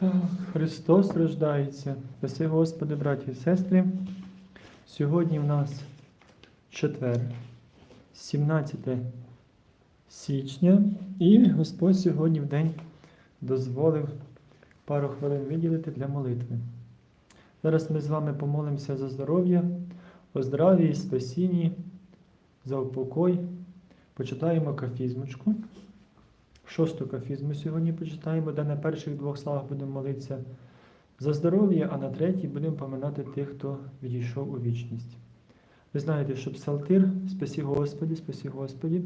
Так, Христос рождається. Спаси Господи, браті і сестри. Сьогодні в нас четвер, 17 січня, і Господь сьогодні в день дозволив пару хвилин виділити для молитви. Зараз ми з вами помолимося за здоров'я, о здраві і спасінні, за упокой. Почитаємо кафізмочку. Шосту кафізму сьогодні почитаємо, де на перших двох словах будемо молитися за здоров'я, а на третій будемо поминати тих, хто відійшов у вічність. Ви знаєте, що псалтир, спасі Господі, спасі Господі,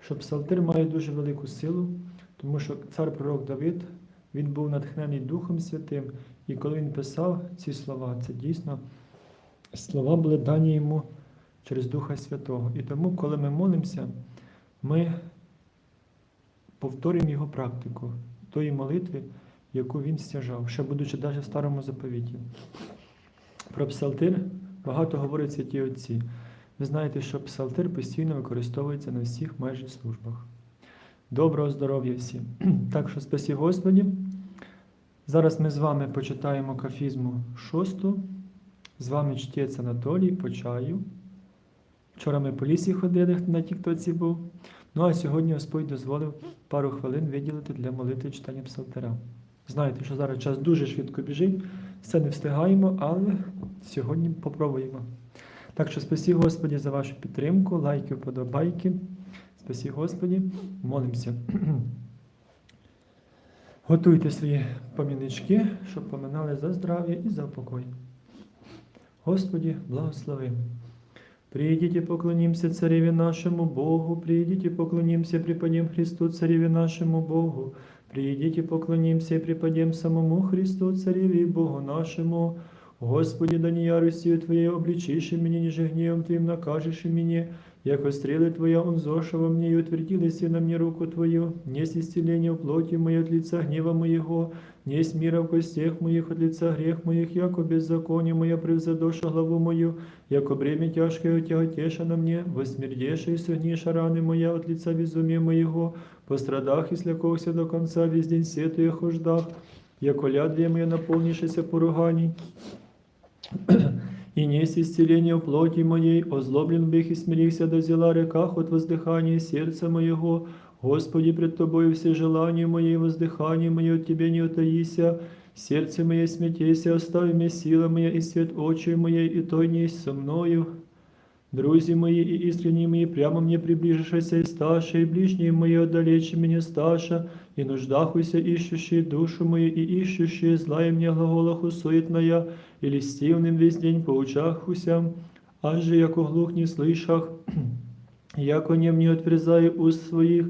що псалтир має дуже велику силу, тому що цар пророк Давид, він був натхнений Духом Святим, і коли він писав ці слова, це дійсно слова були дані йому через Духа Святого. І тому, коли ми молимося, ми повторюємо його практику тої молитви, яку він стяжав, ще будучи навіть в старому заповіті. Про псалтир багато говорять святі отці. Ви знаєте, що псалтир постійно використовується на всіх майже службах. Доброго здоров'я всім! Так що спасі Господі. Зараз ми з вами почитаємо кафізму шосту. З вами чтець Анатолій по чаю. Вчора ми по лісі ходили на тіктоці був. Ну а сьогодні Господь дозволив пару хвилин виділити для молитви читання псалтира. Знаєте, що зараз час дуже швидко біжить, все не встигаємо, але сьогодні попробуємо. Так що спасі Господі за вашу підтримку, лайки, вподобайки. Спасі Господі, молимося. Готуйте свої помінички, щоб поминали за здрав'я і за покой. Господі, благослови. Придите, поклонимся Цареве нашему Богу, придите, поклонимся, преподем Христу, Цареве нашему Богу, придите, поклонимся и преподем самому Христу, Цареве и Богу нашему. Господи, да не яростью Твоей обличишь меня, ниже гневом Твоим накажешь меня, яко Твоя унзоша во мне и утвердилась на мне руку Твою, несть исцеление в плоти моей от лица гнева моего, несть мира в костях моих от лица грех моих, яко беззаконие мое превзадоша главу мою, яко бремя тяжкое тяготеша на мне, восмердеша и согниша раны моя от лица безумия моего, пострадах и слякохся до конца, весь день сетуя хождах, яко лядвие мое наполнившееся поруганий, и несть исцеление в плоти моей, озлоблен бих и смирихся до зела реках от воздыхания сердца моего, Господи, пред Тобою все желания мои и воздыхание мое от Тебе не утаися, сердце мое смятейся, остави мне сила моя и свет очи моей, и то не есть со мною. Друзі мої і искренні мої, прямо мне приближишься и сташа, и ближние мои отдалече меня сташа, и нуждахуйся, ищущие душу мою, и ищущие злая мне глаголаху суетная, и листивным весь день поучахуся, аж же яко глух не слышах, яко нем не отверзаю уст своих,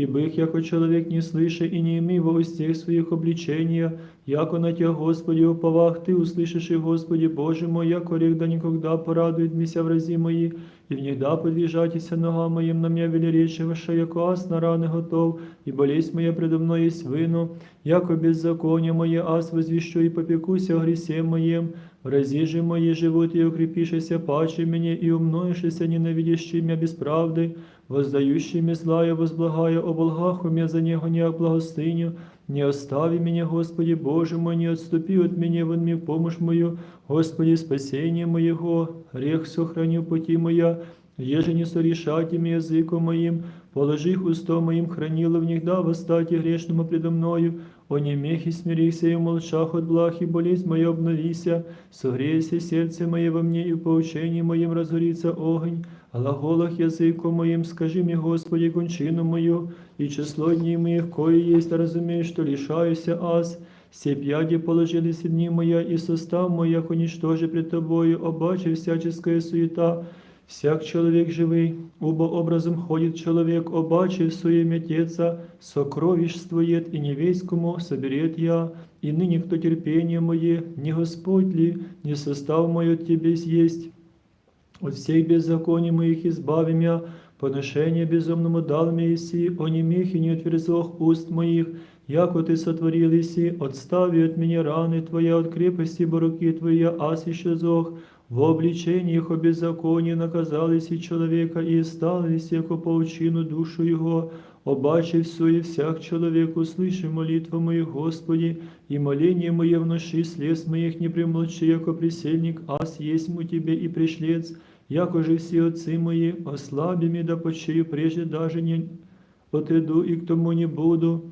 и бых, яко человек не слыша и не имей во устех своих обличения, яко на Тя, Господи, уповах, Ты услышишь и, Господи, Боже мой, яко рех да никогда порадует меня врази мои, и внегда подвижатися ногам моим на меня велеречиваша, яко ас на раны готов, и болезнь моя предо мной есть вину, яко беззаконие мое ас возвещу и попекуся о гресе моем, врази же мои живут и укрепишися паче мне, и умноишься ненавидящий меня без правды, воздающий мне злая, возблагая о болгах у меня за него не благостыню, не остави меня, Господи Боже мой, не отступи от меня, вон мне помощь мою, Господи, спасение моего, грех сохрани в пути моя, еже не сорешать им языком моим, положи усто моим, хранила в них, да восстати грешному предо мною, о немехе смирихся и в молчах от благ, и болезнь моя обновися, согрейся сердце мое во мне, и в поучении моем разгорится огонь, глаголах языком моим скажи мне, Господи, кончину мою, и число дней моих, кое есть, разумеешь, что лишаюся аз, все п'яди положились дни моя, и состав мой, як уничтожи пред Тобою, обаче всяческая суета, Всяк человек живый, убо образом ходит человек, обаче суеметеца, сокровищствует, и не весь кому соберет я, и ныне кто терпение мое, не Господь ли, не состав мой от Тебе есть. От всех беззаконий моих избави меня, поношение безумному дал мне Иси, о немих и не отверзох уст моих, яко Ты сотворил Иси, отстави от меня раны Твоя, от крепости боруки Твоя, ас еще зох, в обличении их о беззаконии наказались и человека, и стали яко паучину душу его, обаче все и всяк человек, услыши молитву мою, Господи, и моление мое вноши, слез моих не примолчи, яко присельник, ас есть у Тебе и пришлец, яко же все отцы мои, ослабими да почею, прежде даже не отойду и к тому не буду.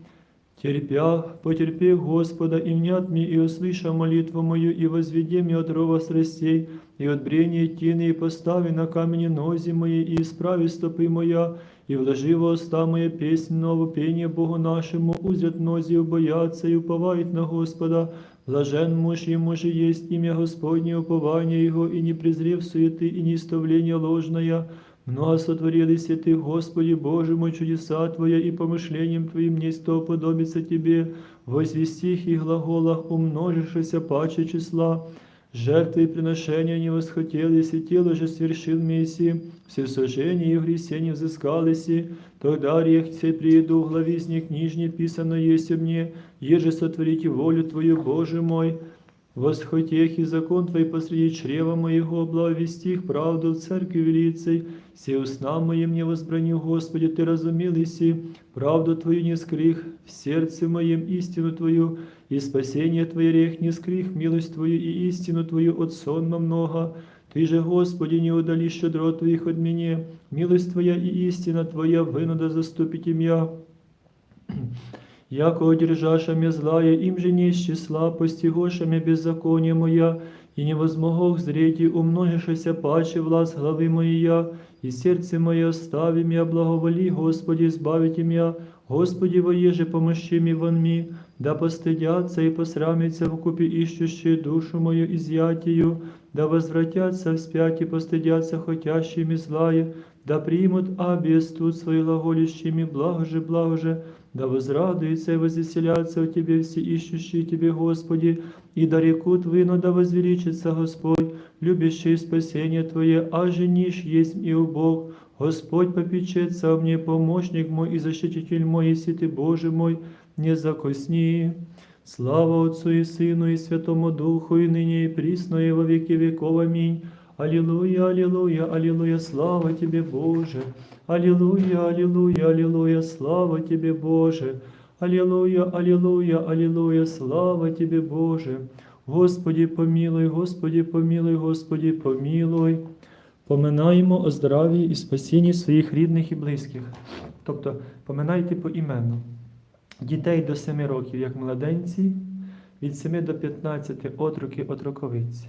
Терпя, потерпи Господа, и внят мне, и услыша молитву мою, и возведи мне от рова страстей, и от брения тины, и постави на камени нози мои, и исправи стопы моя, и вложи во уста моя песнь нову, пение Богу нашему, узрят нози боятся и уповают на Господа. Блажен муж ему же есть имя Господне, упование его, и не презрев суеты, и не истовление ложное, Много сотворились и Ты, Господи Боже мой, чудеса Твоя, и помышлением Твоим не то подобится Тебе, возвестих и глаголах умножившися паче числа. Жертвы и приношения не восхотелись, и тело же свершил Месси, все сожжения и гресе не взыскалися, тогда рех сей приеду в главе из них нижней писано есть мне, еже сотворите волю Твою, Боже мой, Восхотех и закон Твой посреди чрева моего, благовестих правду в церкви велицей, все устна моим не возбраню, Господи, Ты разумел иси, правду Твою не скрых, в сердце моем истину Твою, и спасение Твое рех не скрых, милость Твою и истину Твою от сонма много. Ты же, Господи, не удали щедро Твоих от меня, милость Твоя и истина Твоя вынуда заступить имя. Яко одержаша мне злая, им же не из числа, постигоша мне беззаконие моя, и не возмогох зреть, и умножишься паче власть главы моя, и сердце мое остави меня, благоволи, Господи, избавите меня, Господи, воеже помощи мне вон ми, да постыдятся и посрамятся в купе ищущие душу мою изъятию, да возвратятся вспять и постыдятся хотящими злая, да примут обестут свои глаголищими, благо же, благо же, да возрадуются и возвеселятся у Тебе все ищущие Тебе, Господи, и да рекут вино, да возвеличится Господь, любящий спасение Твое, а женишь есть и у Бог. Господь попечется о мне, помощник мой и защититель мой, если Ты, Боже мой, не закосни. Слава Отцу и Сыну и Святому Духу, и ныне и присно, и во веки веков. Аминь. Аллилуйя, аллилуйя, аллилуйя, слава Тебе, Боже. Аллилуйя, аллилуйя, аллилуйя, слава Тебе, Боже. Аллилуйя, аллилуйя, аллилуйя, слава Тебе, Боже. Господи, помилуй, Господи, помилуй, Господи, помилуй. Поминаємо о здраві і спасінні своїх рідних і близьких. Тобто поминайте поіменно. Дітей до 7 років, як младенці, від 7 до 15 отроки отроковиці.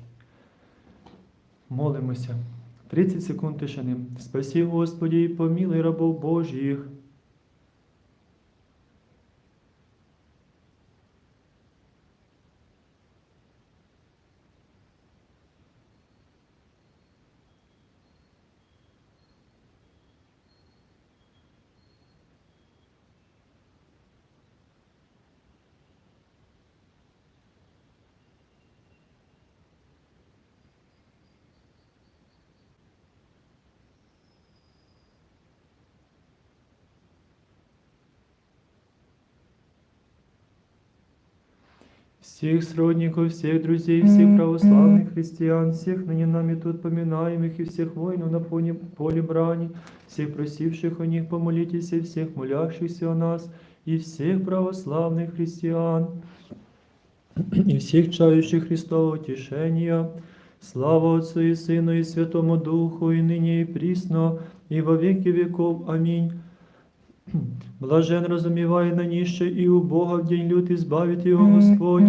Молимося. 30 секунд тишини. Спасі, Господі, і помілий рабов Божих. Всех сродников, всех друзей, всех православных христиан, всех ныне нами тут поминаемых и всех воинов на поле, поле брани, всех просивших о них помолитесь, и всех молящихся о нас, и всех православных христиан, и всех чающих Христова утешения. Слава Отцу и Сыну и Святому Духу, и ныне и присно, и во веки веков. Аминь. Блажен розуміває на ніще, і у Бога в день лютий збавить його Господь.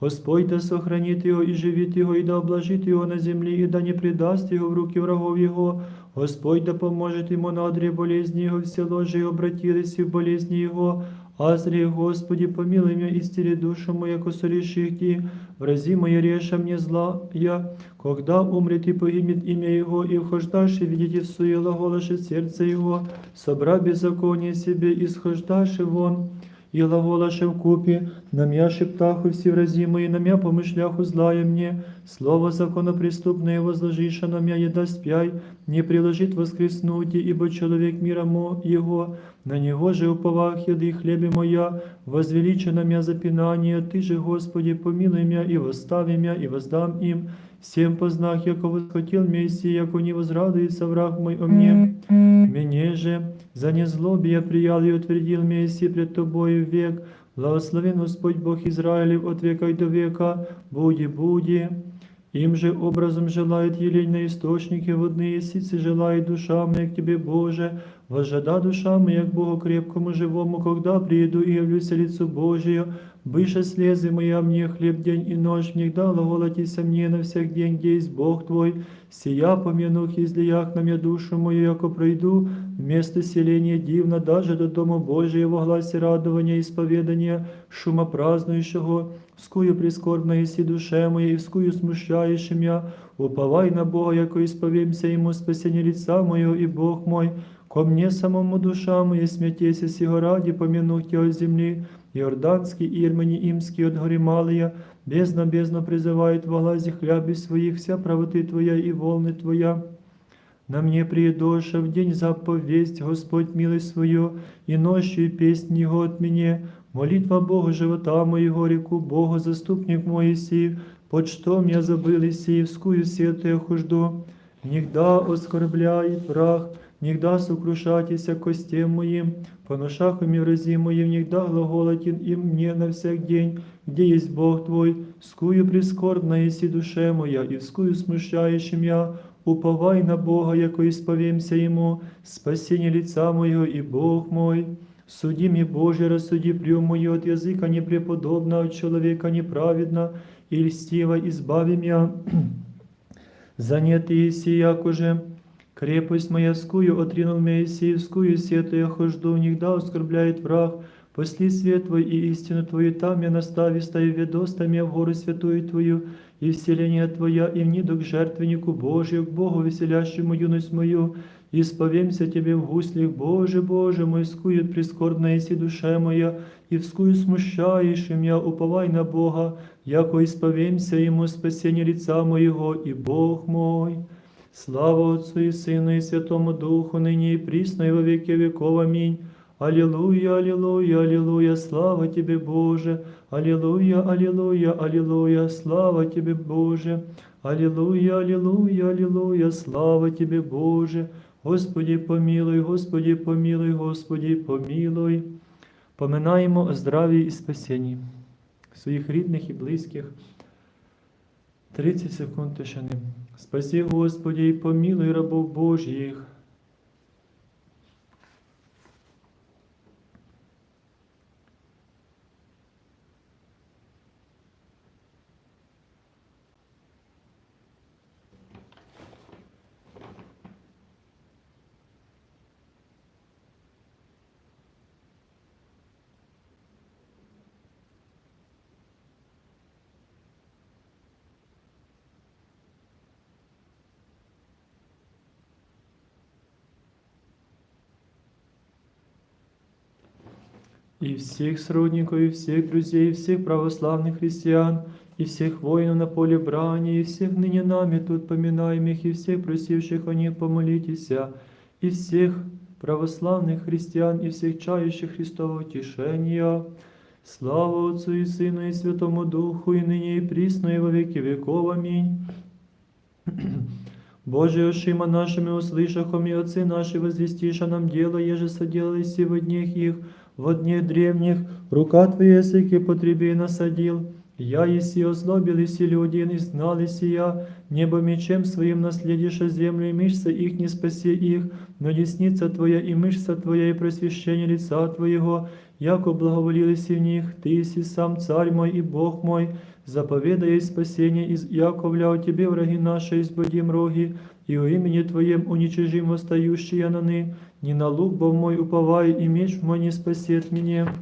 Господь да сохраніть його і живіт його, і да облажить його на землі, і да не придасть його в руки врагов його. Господь да поможет йому на одрі болезни його, все обратились і в болезни його. Азри, Господи, помилуй меня, истили душу мою, яко сореших Ти, врази мои реша мне я, когда умрет и погибнет имя Его, и вхождаши, видите в суе глаголаше сердце Его, собра беззаконие себе, исхождаши вон, и глаголаше в купе, на мя шептаху все врази мои, на мя помышляху злая мне, слово законопреступное возложиша на мя еда спяй, не приложит воскреснуть, ибо человек мира мо его, на него же уповах еды хлебе моя, возвеличено мя запинание, Ты же, Господи, помилуй мя и восстави мя, и воздам им, всем познах, яко восхотел Мессия, яко не возрадуется враг мой о мне. Мне же за незлобие приял и утвердил Мессия пред тобою век. Благословен Господь Бог Израилев от века и до века. Буди, буди. Им же образом желает елей на источники водные, сицы желает душа моя к Тебе, Боже, возжада душа моя к Богу крепкому живому, когда приеду и явлюся лицу Божию, Быше слезы моя мне хлеб день и ночь, мне всегда глаголотися мне на всех день, где есть Бог Твой, сия помянух излиях на мне душу мою, яко пройду, вместо селения дивно, даже до Дома Божьего, гласе радования и исповедания, шума празднующего, скую прискорбно еси душе моей, скую смущающим я, уповай на Бога, яко исповемся Ему спасение лица моего, и Бог мой, ко мне самому душа моя, смятеся сего ради, помянух Тебя от земли, Иорданский, Ирмени, Имский, от горы Малия, бездна, бездна призывает во глазе хлябе своих, вся правоты Твоя и волны Твоя. На мне приедоша в день заповесть, Господь милость свою, и ночью песнь Его от меня. Молитва Богу живота моего реку, Богу заступник мой сив, под что я забыл и сивскую сетую хужду. Нигда оскорбляет враг, нигда сокрушайтеся костям моим, по ношах и мирози моим, нигда глаголотен и мне на всяк день, где есть Бог Твой, скую прискорбна еси душе моя, и вскую смущающим я, уповай на Бога, яко исповемся Ему, спасение лица моего и Бог мой. Суди мне, Боже, рассуди прием мою от языка непреподобно, от человека неправедно, и льстиво избави меня. Занятый еси, якоже, крепость моя скую отринул Моисеевскую, сету я хожду, нигда оскорбляет враг, Посли свет Твой и истину Твою, там я настави стою ведос, там я в гору святую Твою, и вселение Твоя, и вниду к жертвеннику Божию, к Богу веселящему юность мою, и сповемся Тебе в гуслях, Боже, Боже мой, скует прискорбная си душе моя, и вскую смущаешь меня, уповай на Бога, яко исповемся Ему спасение лица моего, и Бог мой. Слава Отцу и Сыну и Святому Духу, ныне и присно и во веки веков. Аминь. Аллилуйя, аллилуйя, аллилуйя, слава Тебе, Боже. Аллилуйя, аллилуйя, аллилуйя, слава Тебе, Боже. Аллилуйя, аллилуйя, аллилуйя, слава Тебе, Боже. Господи, помилуй, Господи, помилуй, Господи, помилуй. Поминаємо о здраві і спасінні своїх рідних і близьких. 30 секунд тишини. Спаси, Господи, і помилуй рабов Божьих. и всех сродников, и всех друзей, и всех православных христиан, и всех воинов на поле брани, и всех ныне нами тут поминаемых, и всех просивших о них помолитесь, и всех православных христиан, и всех чающих Христова утешения. Слава Отцу и Сыну и Святому Духу, и ныне и присно, и во веки веков. Аминь. Боже, ошима нашими услышахом, и отцы наши возвестиша нам дело, еже соделали сегодня их, во дне древних, рука Твоя языки потреби насадил. Я еси озлобил, еси люди, и знал еси я, небо мечем своим наследишь землю, и мышца их не спаси их, но десница Твоя и мышца Твоя, и просвещение лица Твоего, яко благоволились в них, Ты еси сам царь мой и Бог мой, заповедай спасение из Яковля, о Тебе враги наши избудим роги, и о имени Твоем уничижим восстающие на ны, не на лук мой уповаю, и меч мой не спасет меня.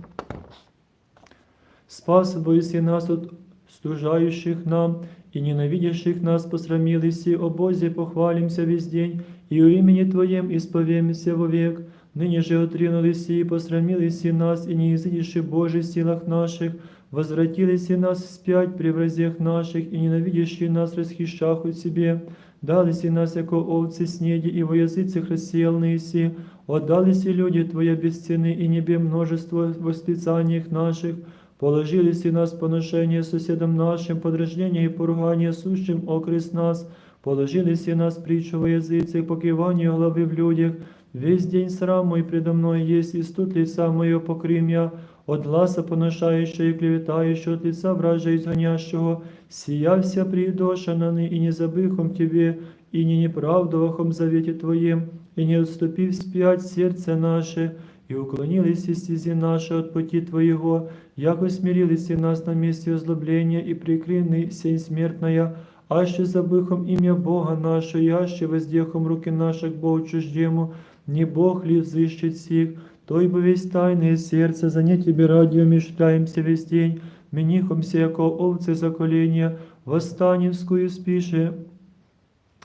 Спас боиси нас от стужающих нам, и ненавидящих нас посрамились, и о Бозе похвалимся весь день, и у имени Твоем исповемся вовек. Ныне же отринулись и посрамились и нас, и не изыдиши Божий силах наших, возвратились и нас вспять при вразях наших, и ненавидящие нас расхищахут себе, дались и нас, яко овцы снеди, и во языцах рассеялные си, отдались и люди Твоя без цены, и небе множество в восклицаниях наших, Положили си нас поношение соседам нашим, подрождение и поругание сущим окрест нас, положили си нас притчу во языцах, покивание главы в людях, весь день срам мой предо мной есть, и студ лица мое покрым я, от гласа поношающего и клеветающего, от лица вража изгонящего, сиявся приидошананы, и не забыхом тебе, и не неправдовахом завете Твоем, и не отступив спять сердце наше, и уклонились и стези наши от пути Твоего, яко смирились и нас на месте озлобления, и прикрыны сень смертная, аще забыхом имя Бога нашего, и аще воздехом руки наших к Богу чуждему, не Бог ли взыщет сих, той бы весь тайное сердце, за не тебе ради умешляемся весь день, менихомся, яко овцы заколения, восстаневскую спише,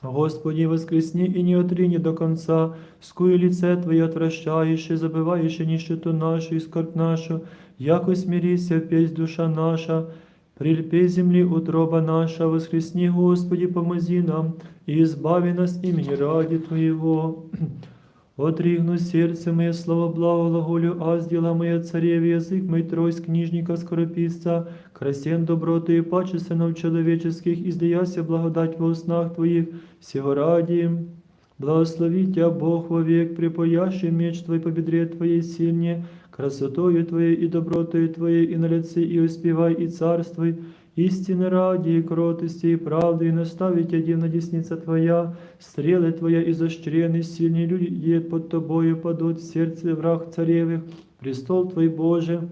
Господи, воскресни и не отрини до конца, скуй лице Твое отвращаешь, забываешь нищету нашу и скорбь нашу, яко смирися, песнь душа наша, прильпе земли утроба наша, воскресни, Господи, помози нам, и избави нас имени ради Твоего. Отригну сердце мое, слово благо глаголю, аз дела моя цареве, язык мой тройс книжника скорописца, красен доброту и паче сынов человеческих, издаяся благодать во снах Твоих, всего ради. Благослови Тебя Бог вовек, припоящий меч Твой по бедре Твоей сильнее, красотою Твоей и добротою Твоей, и на лице и успевай, и царствуй, истины ради, и кротости, и правды, и наставить один на десница Твоя, стрелы Твоя изощрены, сильные люди под Тобою падут, в сердце враг царевых, престол Твой Боже,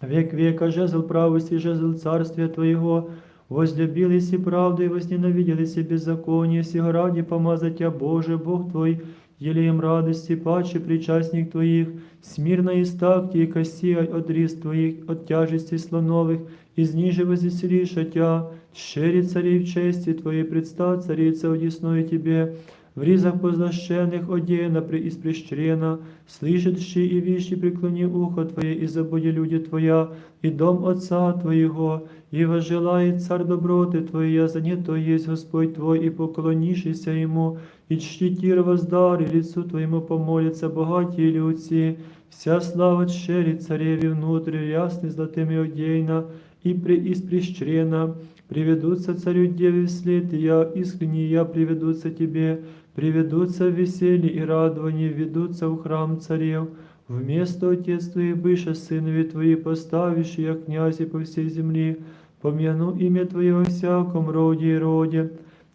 век века, жезл правости, жезл царствия Твоего, возлюбились и правду, и возненавиделись и беззаконие, сего ради помазать Тебя, Боже, Бог Твой, елеем радости, паче причастник Твоих, смирно и стакти, и коси от рис Твоих, от тяжести слоновых, из ниже возвеселиша Тя, щери царей в чести Твоей, представ царица одесную Тебе, в ризах позлощенных одена преиспрещрена, слышащи и вещи преклони ухо Твое, и забуди люди Твоя, и дом Отца Твоего, и возжелает царь доброты Твоя, за не то есть Господь Твой, и поклонишься Ему, и чтитир воздари лицу Твоему помолится богатые люди, вся слава щери цареві внутрі, ясный золотыми одейна, и преиспрещрена, приведутся царю деве вслед, и я, искренне я приведутся тебе, приведутся в веселье и радовании, ведутся в храм царев, вместо Отец Твоих быша сынови Твои поставишь, я князи по всей земле, помяну имя Твое во всяком роде и роде,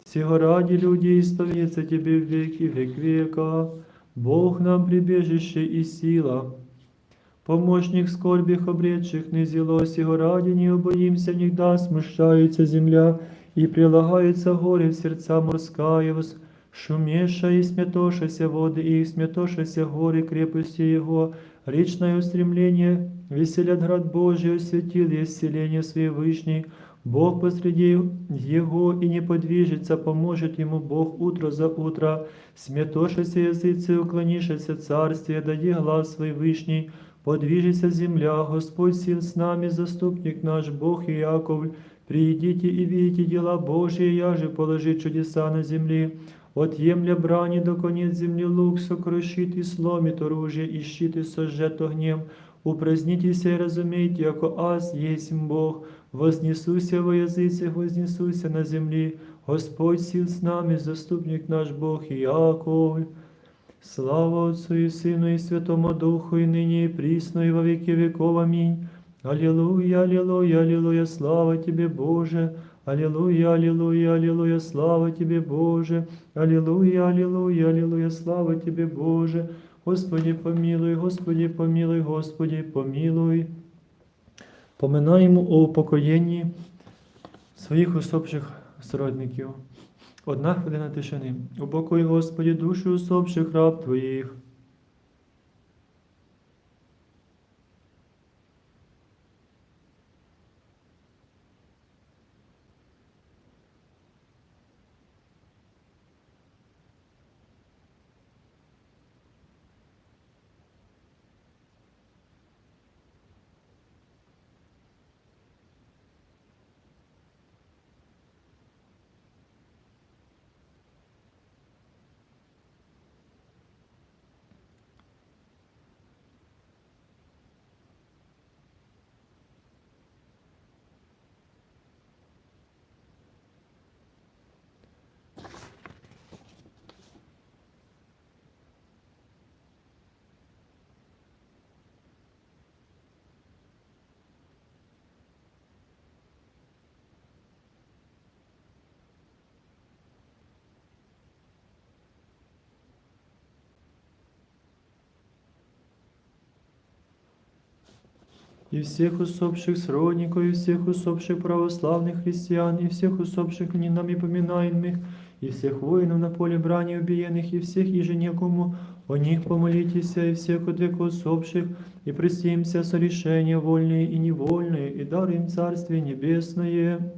всего ради людей исповедаться Тебе в веки век века, Бог нам прибежище и сила, помощник скорбих обретших не зело сего ради не обоимся, нигда смущается земля, и прилагается горе в сердца морская, шумеша и сметошася воды, и сметошася горы крепости его, речное устремление, веселят град Божий, осветил есть селение свое вышней, Бог посреди его и не подвижется, поможет ему Бог утро за утро, сметошася языцы, уклонишься царствие, дади глаз свой вышний, подвижется земля, Господь сил с нами, заступник наш, Бог и Яковль, приидите и видите дела Божьи, я же положи чудеса на земле, от емля брани до конец земли лук сокрушит и сломит оружие, и щит и сожжет огнем, упразднитесь и разумейте, яко аз есть Бог, вознесуся во языцах, вознесуся на земле, Господь сил с нами, заступник наш Бог и Яковль. Слава Отцу и Сыну и Святому Духу, и ныне и присно, и во веки веков. Аминь. Аллилуйя, аллилуйя, аллилуйя, слава Тебе, Боже. Аллилуйя, аллилуйя, аллилуйя, слава Тебе, Боже. Аллилуйя, аллилуйя, аллилуйя, слава Тебе, Боже. Господи, помилуй, Господи, помилуй, Господи, помилуй. Поминаємо у упокоєнні своїх усопших сродників. Одна хвилина тишини. Упокой, Господі, душу усопших раб Твоїх. и всех усопших сродников, и всех усопших православных христиан, и всех усопших ныне нами поминаемых, и всех воинов на поле брани убиенных, и всех еженекому о них помолитесь, и всех от века усопших, и простимся со решения вольные и невольные, и дарим Царствие Небесное.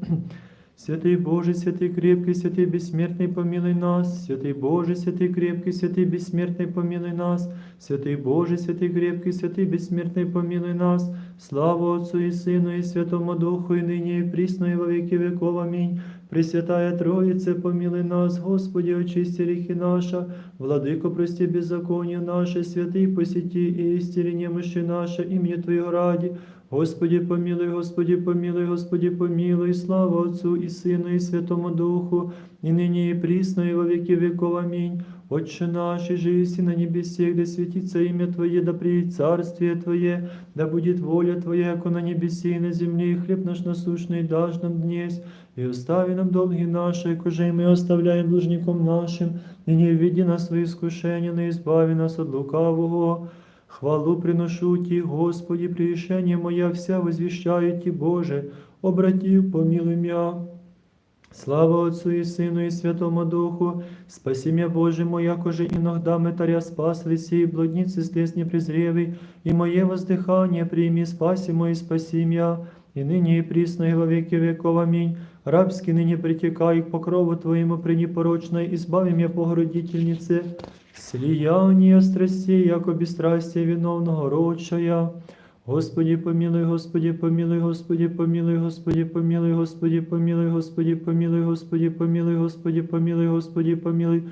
Святий Боже, святий крепкий, святий безсмертний, помилуй нас, святий Боже, святий крепкий, святий безсмертний, помилуй нас, святий Боже, святий крепкий, святий безсмертний, помилуй нас, слава Отцу і Сину, і Святому Духу, і нині, і прісно, і во віки веков. Амінь. Пресвятая Троїце, помилуй нас, Господи, очисти ріхи наша, владико, прості беззаконня наше, святий посіті, і істеріння миші наше, ім'я Твоєго раді. Господи, помилуй, Господи, помилуй, Господи, помилуй, слава Отцу и Сыну и Святому Духу, и ныне и присно, и во веки веков. Аминь. Отче наш, и жиси на небесе, да светится имя Твое, да приедет царствие Твое, да будет воля Твоя, яко на небесе и на земле, и хлеб наш насущный дашь нам днесь, и остави нам долги наши, коже и мы оставляем должником нашим, и не введи нас в свои искушения, но избави нас от лукавого. Хвалу приношу Ти, Господи, прегрешение моя вся возвещаю Ти, Боже, обратив, помилуй мя. Слава Отцу и Сыну и Святому Духу, спаси меня, Боже мой, якоже иногда метаря спас веси, блудницы слез не презревый, и мое воздыхание прими, спаси мой, спаси меня, и ныне и присно и во веки веков. Аминь. Рабский ныне притекай к покрову Твоему пренепорочной, избави меня, погородительнице, слияние страстей, яко бесстрастие виновного рочая. Господи, помилуй, Господи, помилуй, Господи, помилуй, Господи, помилуй, Господи, помилуй, Господи, помилуй, Господи, помилуй, Господи, помилуй, Господи, помилуй,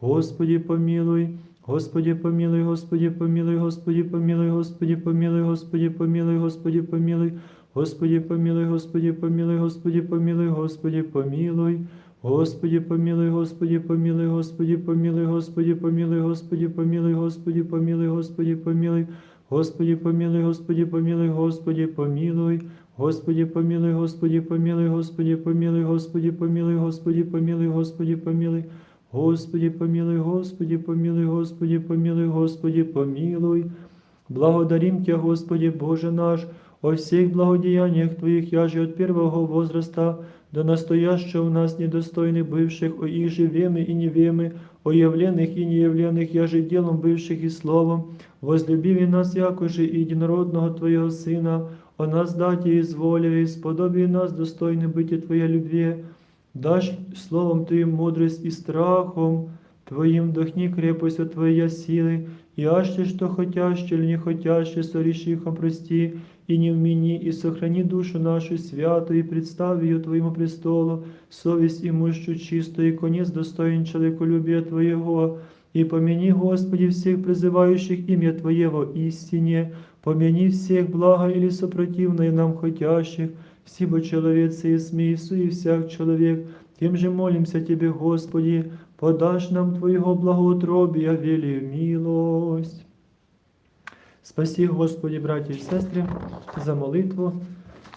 Господи, помилуй. Господи, помилуй, Господи, помилуй, Господи, помилуй, Господи, помилуй, Господи, помилуй, Господи, помилуй, Господи, помилуй, Господи, помилуй, Господи, помилуй, Господи, помилуй. Господи, помилуй, Господи, помилуй, Господи, помилуй, Господи, помилуй, Господи, помилуй, Господи, помилуй, Господи, помилуй. Господи, помилуй, Господи, помилуй, Господи, помилуй. Господи, помилуй, Господи, помилуй, Господи, помилуй, Господи, помилуй, Господи, помилуй, Господи, помилуй. Господи, помилуй, Господи, помилуй, Господи, помилуй, Господи, помилуй. Благодарим Тебя, Господи, Боже наш, о всех благодеяниях Твоих, я же от первого возраста до настоящего у нас недостойны бывших, о их живемы и невемы, о явленных и неявленных, я же делом бывших и словом, возлюбив и нас, якоже и единородного Твоего Сына, о нас дати изволили, сподоби нас достойны быти Твоей любви, дашь словом Твоим мудрость и страхом Твоим вдохни крепость от Твоей силы, и аще что хотяще или не хотяще, сорешихом прости, и не вмени, и сохрани душу нашу святую, и представь ее Твоему престолу, совесть имущу чистую, и конец достоин человеколюбия Твоего, и помяни, Господи, всех призывающих имя Твоего истине, помяни всех благо или сопротивное нам хотящих, Сибо человецы и смейсу, и всяк человек, тем же молимся Тебе, Господи, подашь нам Твоего благоутробия, вели милость. Спасі, Господі, браті і сестри, за молитву.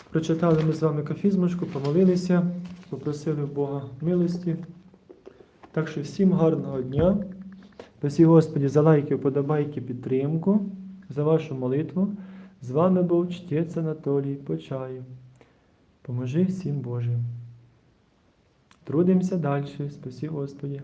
Прочитали ми з вами кафізмушку, помолилися, попросили в Бога милості. Так що всім гарного дня. Спасі, Господі, за лайки, вподобайки, підтримку, за вашу молитву. З вами був чтець Анатолій Почаєв. Поможи всім Божим. Трудимося далі. Спасі, Господі.